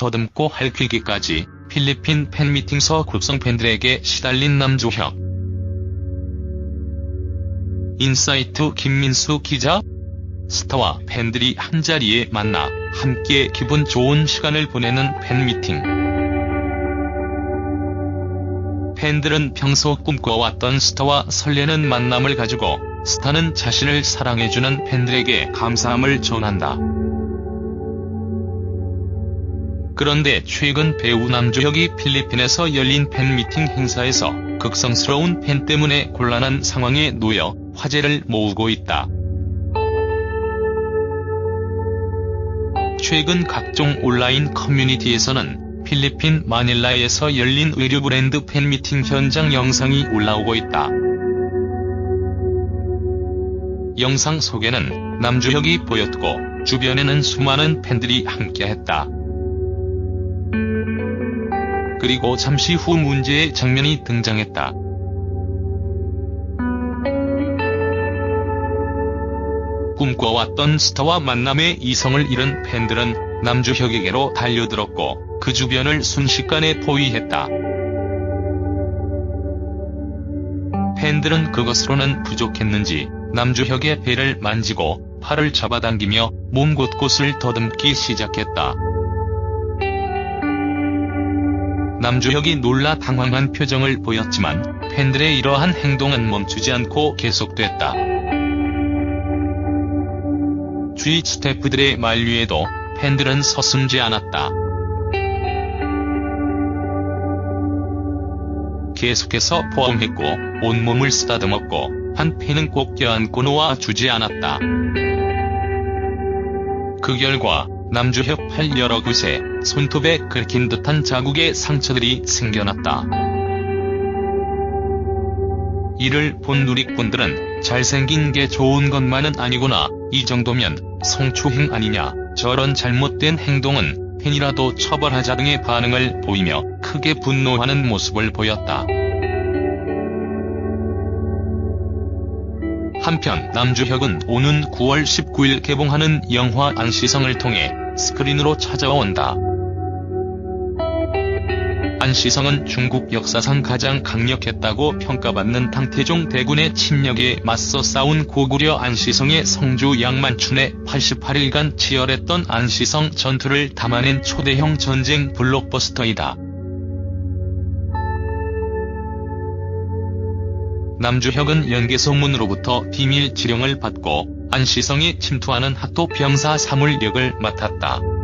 더듬고 할퀴기까지 필리핀 팬미팅서 급성 팬들에게 시달린 남주혁. 인사이트 김민수 기자? 스타와 팬들이 한자리에 만나 함께 기분 좋은 시간을 보내는 팬미팅. 팬들은 평소 꿈꿔왔던 스타와 설레는 만남을 가지고 스타는 자신을 사랑해주는 팬들에게 감사함을 전한다. 그런데 최근 배우 남주혁이 필리핀에서 열린 팬미팅 행사에서 극성스러운 팬 때문에 곤란한 상황에 놓여 화제를 모으고 있다. 최근 각종 온라인 커뮤니티에서는 필리핀 마닐라에서 열린 의류 브랜드 팬미팅 현장 영상이 올라오고 있다. 영상 속에는 남주혁이 보였고 주변에는 수많은 팬들이 함께했다. 그리고 잠시 후 문제의 장면이 등장했다. 꿈꿔왔던 스타와 만남의 이성을 잃은 팬들은 남주혁에게로 달려들었고 그 주변을 순식간에 포위했다. 팬들은 그것으로는 부족했는지 남주혁의 배를 만지고 팔을 잡아당기며 몸 곳곳을 더듬기 시작했다. 남주혁이 놀라 당황한 표정을 보였지만 팬들의 이러한 행동은 멈추지 않고 계속됐다. 주위 스태프들의 만류에도 팬들은 서슴지 않았다. 계속해서 포옹했고 온몸을 쓰다듬었고 한 팬은 꼭 껴안고 놓아주지 않았다. 그 결과 남주혁 팔 여러 곳에 손톱에 긁힌 듯한 자국의 상처들이 생겨났다. 이를 본 누리꾼들은 잘생긴 게 좋은 것만은 아니구나, 이 정도면 성추행 아니냐, 저런 잘못된 행동은 팬이라도 처벌하자 등의 반응을 보이며 크게 분노하는 모습을 보였다. 한편 남주혁은 오는 9월 19일 개봉하는 영화 안시성을 통해 스크린으로 찾아온다. 안시성은 중국 역사상 가장 강력했다고 평가받는 당태종 대군의 침략에 맞서 싸운 고구려 안시성의 성주 양만춘의 88일간 치열했던 안시성 전투를 담아낸 초대형 전쟁 블록버스터이다. 남주혁은 연개소문으로부터 비밀 지령을 받고 안시성에 침투하는 하토 병사 사물 역을 맡았다.